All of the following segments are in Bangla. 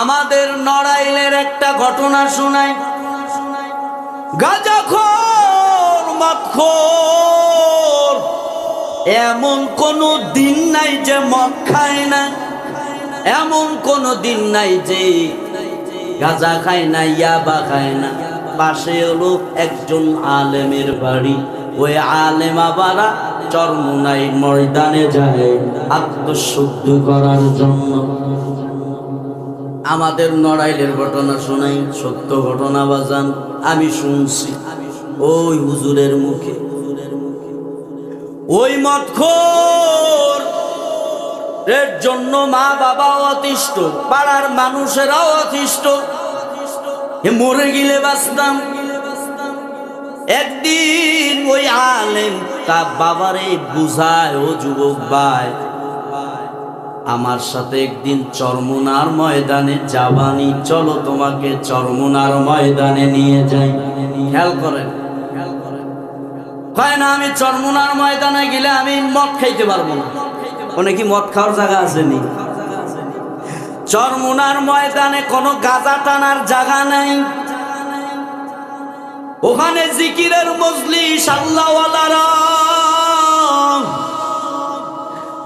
আমাদের নড়াইলের একটা ঘটনা শোনাই। গাজাখোর এমন কোনো দিন নাই যে মদ খায় না। এমন কোনো দিন নাই যে গাজা খায় না, ইয়াবা খায় না। পাশে হলো একজন আলেমের বাড়ি। ওই আলেম আবারা চরমুনাই ময়দানে যায় আত্মশুদ্ধ করার জন্য। আমাদের নড়াইলের ঘটনা শোনাই, সত্য ঘটনা বাজান, আমি শুনছি। ওই হুজুরের মুখে। ওই মতখোর এর জন্য মা বাবাও অতিষ্ঠ, পাড়ার মানুষেরাও অতিষ্ঠ। মরে গেলে বাঁচতাম। একদিন ওই আলেম তা বাবারে বুঝায়, ও যুবক ভাই আমার সাথে একদিন চরমুনার ময়দানে যাবানি, চলো তোমাকে চরমুনার ময়দানে নিয়ে যাই। খেয়াল করেন কয় না, আমি চরমুনার ময়দানে গেলে আমি মদ খাইতে পারব না। ওনে মদ খাওয়ার জায়গা আছে নি? চরমুনার ময়দানে কোনো গাজা টানার জায়গা নাই। ওখানে জিকিরের মজলিস, আল্লাহওয়ালারা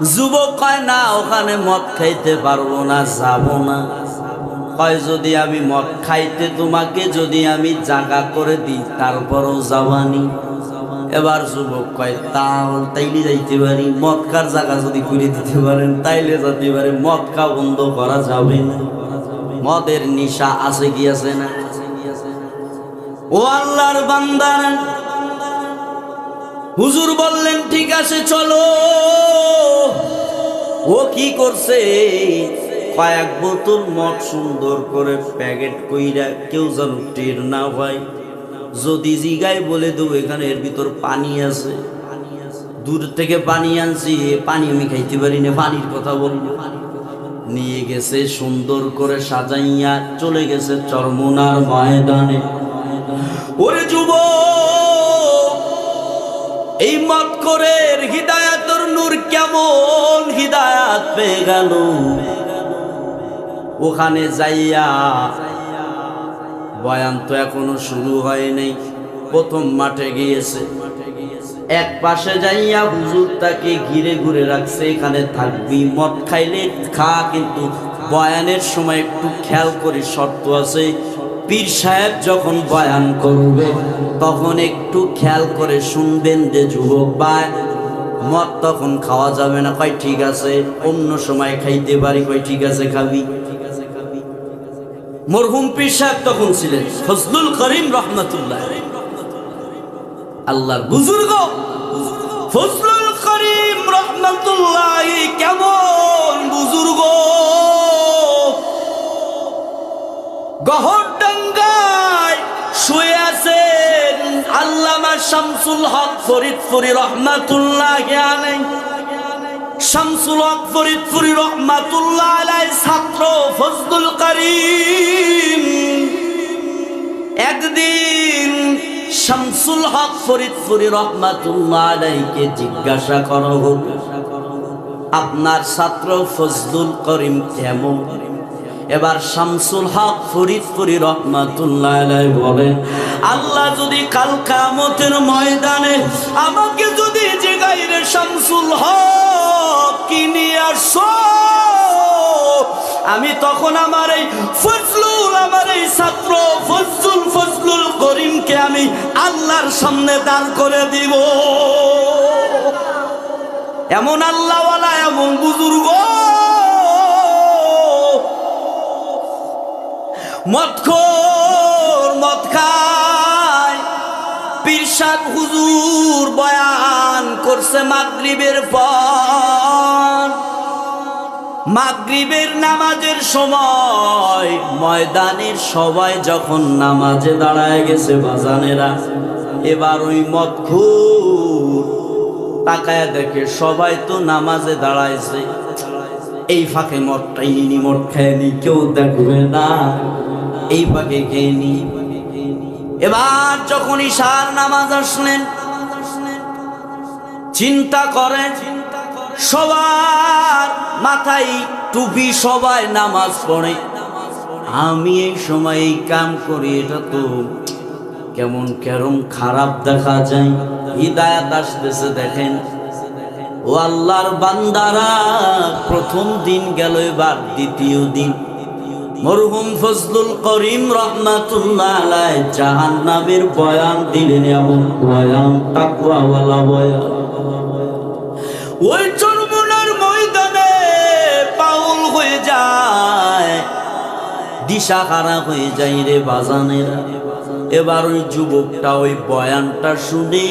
যুবক কয়, না, ওখানে মদ খাইতে পারব না, যাব না। কয়, যদি আমি মদ খাইতে তোমাকে, যদি আমি জাগা করে দিই, তারপরও যাবানি। এবার যুবক কয় তাহলে তাইলে যাইতে পারি। মদ খার জায়গা যদি করে দিতে পারেন, তাইলে যেতে পারে। মদ খা বন্ধ করা যাবে না। মদের নিশা আছে কি আছে না? ও আল্লাহর বান্দার, হুজুর বললেন, ঠিক আছে, চলো। ও কি করছে? কয়েক বোতল মদ সুন্দর করে প্যাকেট কইরা কেউ যেন টের না হয় যদি জিগায় বলে দেবো, এখানে এর ভিতর পানি আছে। দূর থেকে পানি আনছি পানি আমি খাইতে পারি না, পানির কথা বলব নিয়ে গেছে সুন্দর করে সাজাইয়া চলে গেছে চরমুনার ময়দানে। ওরে যুব এই মত করে হৃদায়তর নূর কেমন হৃদায়াত পেয়ে গেল? ওখানে যাইয়া বয়ান তো এখনও শুরু হয় নাই, প্রথম মাঠে গিয়েছে। এক পাশে যাইয়া হুজুর তাকে ঘিরে ঘুরে রাখছে, এখানে থাকবি, মদ খাইলে খা, কিন্তু বয়ানের সময় একটু খেয়াল করি শর্ত আছে। পীর সাহেব যখন বয়ান করবে, তখন একটু খেয়াল করে শুনবেন যে যুবক ভাই, মদ তখন খাওয়া যাবে না। কয়, ঠিক আছে, অন্য সময় খাইতে পারি। কয়, ঠিক আছে, খাবি। মরহুম পীর সাহেব তখন ছিলেন ফজলুল করিম রহমতুল্লাহ। আল্লাহর বুজুর্গ। ফজলুল করিম রহমতুল্লাহ, কেমন বুজুর্গ। গহরডাঙ্গায় শুয়ে আছেন আল্লামা শামসুল হক ফরিদপুরি রহমাতুল্লাহ আলাই শামসুল হক ফরিদপুরি রহমাতুল্লাহ আলাই ছাত্র ফজলুল করিম। একদিন শামসুল হক ফরিদপুরি রহমাতুল্লাহ আলাইকে জিজ্ঞাসা করা হোক আপনার ছাত্র ফজলুল করিম কেমন? এবার শামসুল হক ফরিদপুরি রহমাতুল্লাহ বলেন আল্লাহ যদি কাল কামতের ময়দানে আমাকে যদি জেগাই রে শামসুল হক কিনে আসো আমি তখন আমার এই ফজলুল, আমার এই ছাত্র ফজলুল ফজলুল করিমকে আমি আল্লাহর সামনে দাঁড় করে দিব। এমন আল্লাহওয়ালা, এমন বুজুর্গ মদখোর মদ খায়। পিরসাদ হুজুর বয়ান করছে মাগরিবের পর। মাগরিবের নামাজের সময়, ময়দানের সবাই যখন নামাজে দাঁড়ায় গেছে বাজানেরা, এবার ওই মদখুর তাকায় দেখে সবাই তো নামাজে দাঁড়াইছে। এই ফাঁকে মদটা ইনি মদ খায়নি কেউ দেখবে না। এই ফাঁকে খেয়ে এবার যখন ঈশার নামাজ আসলেন, চিন্তা করে সবার মাথায় টুপি, সবাই নামাজ পড়ে। আমি এই সময় এই কাম করি, এটা তো কেমন কেরম খারাপ দেখা যায়। হৃদায়াত আসতেছে, দেখেন। ও আল্লাহর বান্দারা, প্রথম দিন গেল এবার দ্বিতীয় দিন। মরহুম ফজলুল করিম রহমাতুল্লাহ আলাই জাহান্নামের বয়ান দিলেন এমন বয়ান, তাকওয়াওয়ালা বয়ান। ওই চরমুনার ময়দানে পাউল হয়ে যায়, দিশাহারা হয়ে যায় রে বাজানেরা। এবার ওই যুবকটা ওই বয়ানটা শুনে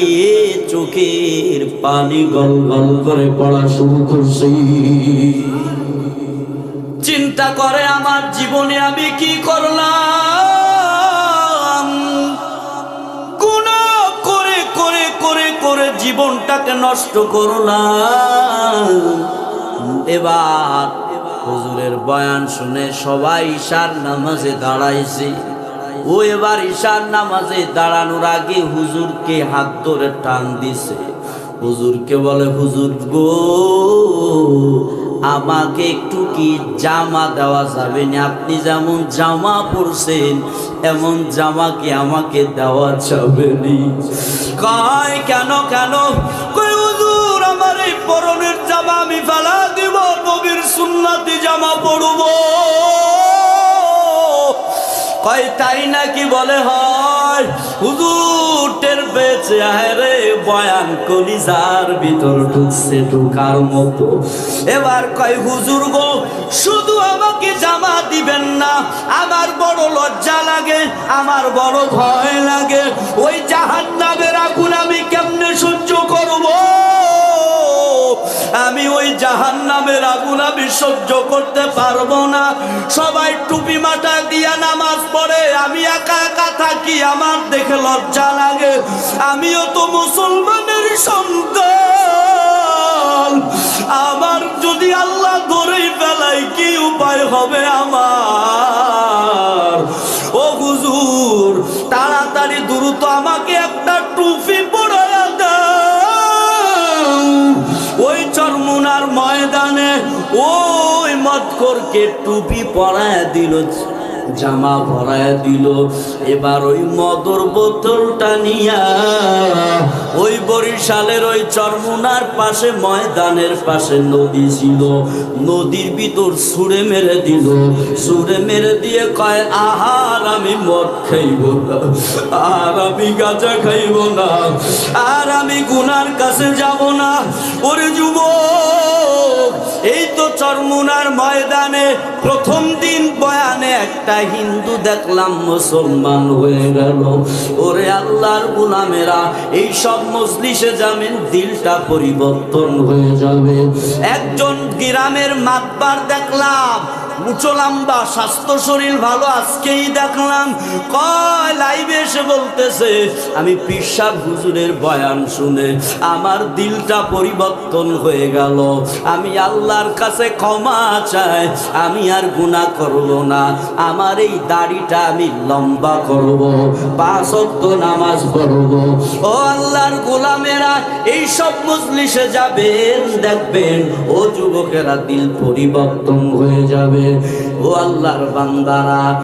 চোখের পানি গল গল করে পড়া শুরু করছে। চিন্তা করে আমার জীবনে আমি কি করলাম? গুনাহ করে করে করে করে জীবনটাকে নষ্ট করলাম। এবার হুজুরের বয়ান শুনে সবাই ঈশার নামাজে দাঁড়াইছে। ও এবার ঈশার নামাজে দাঁড়ানোর আগে হুজুরকে হাত ধরে টান দিছে। হুজুরকে বলে, হুজুর গো, আমাকে একটু কি জামা দেওয়া যাবে না? আপনি যেমন জামা পরছেন, এমন জামা কি আমাকে দেওয়া যাবে নি? কয়, কেন কেন? হুজুর, আমার এই পরনের জামা আমি ফেলা দিব, নবীর সুন্নাতি জামা পরবো। কয়, তাই নাকি বলে হয়, হুজুর টের পেয়েছে আরে বয়ান বয়ান কলিজার ভিতর ঢুকছে ঢুকার মতো। এবার কয়, হুজুর গো, শুধু আমাকে জামা দিবেন না, আমার বড় লজ্জা লাগে, আমার বড় ভয় লাগে, ওই জাহান্নামের আগুন সহ্য করতে পারব না। সবাই টুপি মাথা দিয়া নামাজ পড়ে, আমি একা একা থাকি, আমার দেখে লজ্জা লাগে। আমিও তো মুসলমানের সন্তান। আমার যদি আল্লাহ ধরেই ফেলাই, কি উপায় হবে ওই চরমুনার ময়দানে ওই মৎকরকে টুপি পরায় দিল জামা ভরায় দিল। এবার ওই মদর বোতলটা নিয়া ওই বরিশালের ওই চরমুনার পাশে, ময়দানের পাশে নদী ছিল। নদীর ভিতর সুরে মেরে দিল। সুরে মেরে দিয়ে কয়, আহার আমি মদ খাইব না, আর আমি গাঁজা খাইব না, আর আমি গুনার কাছে যাব না। ওরে যুবক, এই তো চরমুনার ময়দানে প্রথম দিন বয়ানে একটা হিন্দু দেখলাম, মুসলমান হয়ে গেল। ওরে আল্লাহর গুলামেরা এই সব মজলিসে যাবেন দিলটা পরিবর্তন হয়ে যাবে। একজন গ্রামের মাতবার দেখলাম উঁচু লম্বা, স্বাস্থ্য শরীর ভালো, আজকেই দেখলাম। কয় লাইভে এসে বলতেছে, আমি পিসাব হুজুরের বয়ান শুনে আমার দিলটা পরিবর্তন হয়ে গেল। আমি আল্লাহর কাছে ক্ষমা চাই, আমি আর গুণা করব না। আমার এই দাড়িটা আমি লম্বা করব, পাঁচ নামাজ পড়ব। ও আল্লাহর গোলামেরা, এই সব মজলিসে যাবেন, দেখবেন ও যুবকেরা দিল পরিবর্তন হয়ে যাবে। ও আল্লাহর বান্দারা।